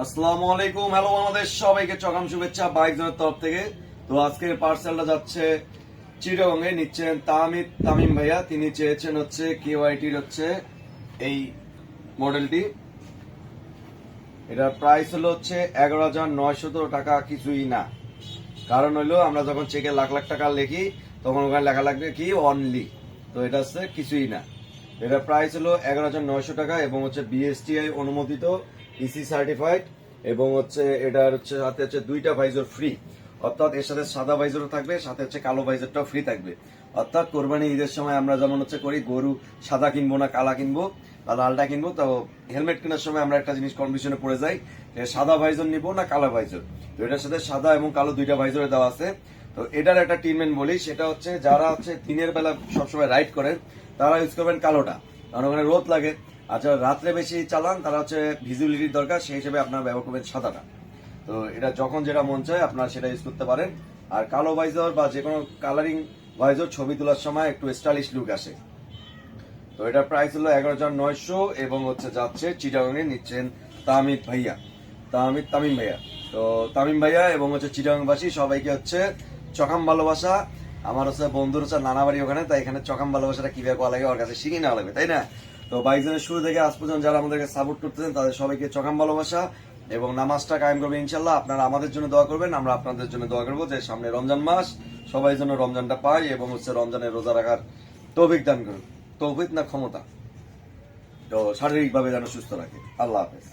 আসসালামু আলাইকুম। হ্যালো আমাদের সবাইকে চকাম শুভেচ্ছা বাইক জনের তরফ থেকে। তো আজকের পার্সেলটা যাচ্ছে চিরগঙ্গে নিচ্ছেন তামিদ তামিম ভাইয়া। তিনি চেয়েছেন হচ্ছে কেওয়াইটির হচ্ছে এই মডেলটি। এটার প্রাইস হলো হচ্ছে এগারো হাজার নয়শত টাকা, কিছুই না। কারণ হলো আমরা যখন চেকে লাখ লাখ টাকা লিখি, তখন ওখানে লেখা লাগবে কি অনলি তো এটা হচ্ছে কিছুই না। এটার প্রাইস হলো এগারো হাজার নয়শো টাকা এবং হচ্ছে বিএসটিআই অনুমোদিত ইসি সার্টিফাইড এবং হচ্ছে এটার হচ্ছে সাথে হচ্ছে দুইটা ভাইজর ফ্রি অর্থাৎ এর সাথে সাদা ভাইজরও থাকবে, সাথে হচ্ছে কালো ভাইজরটাও ফ্রি থাকবে। অর্থাৎ কোরবানি ঈদের সময় আমরা যেমন হচ্ছে করি, গরু সাদা কিনবো না কালা কিনবো বা লালটা কিনবো, তো হেলমেট কেনার সময় আমরা একটা জিনিস কন্ডিশনে পড়ে যাই সাদা ভাইজর নিবো না কালো ভাইজর তো এটার সাথে সাদা এবং কালো দুইটা ভাইজরে দেওয়া আছে। তো এটার একটা ট্রিটমেন্ট বলি, সেটা হচ্ছে যারা হচ্ছে দিনের বেলা সবসময় রাইড করেন, তারা ইউজ করবেন কালোটা। কারণ ওখানে রোদ লাগে। আর যারা রাত্রে বেশি চালান, তারা হচ্ছে ভিজিবিলিটির দরকার, সেই হিসেবে আপনার ব্যবহার করবেন সাদাটা। তো এটা যখন যেটা মন চায়, আপনারা সেটা ইউজ করতে পারেন। আর কালো ভাইজর বা যে কোনো কালারিং ভাইজর ছবি তোলার সময় একটু স্টাইলিশ লুক আসে। তো এটার প্রাইস হলো এগারো হাজার নয়শো এবং হচ্ছে যাচ্ছে চিটাগাঙে নিচ্ছেন তামিদ ভাইয়া। তামিদ তামিম ভাইয়া। তো তামিম ভাইয়া এবং হচ্ছে চিটাগাংবাসী সবাইকে হচ্ছে চকাম ভালোবাসা। আমার হচ্ছে বন্ধুর হচ্ছে নানা বাড়ি ওখানে, তাই এখানে চকাম ভালোবাসাটা কীভাবে করা লাগে, ওর কাছে শিখে নেওয়া লাগবে, তাই না? তো বাইকজনের শুরু থেকে আজ পর্যন্ত যারা আমাদেরকে সাপোর্ট করতেছেন, তাদের সবাইকে চকাম ভালোবাসা এবং নামাজটা কায়েম করবে ইনশাল্লাহ আপনারা আমাদের জন্য দোয়া করবেন, আমরা আপনাদের জন্য দোয়া করব যে সামনে রমজান মাস, সবাই জন্য রমজানটা পাই এবং হচ্ছে রমজানের রোজা রাখার তৌফিক দান করুন। তৌফিক না ক্ষমতা। তো শারীরিকভাবে যেন সুস্থ রাখে। আল্লাহ হাফেজ।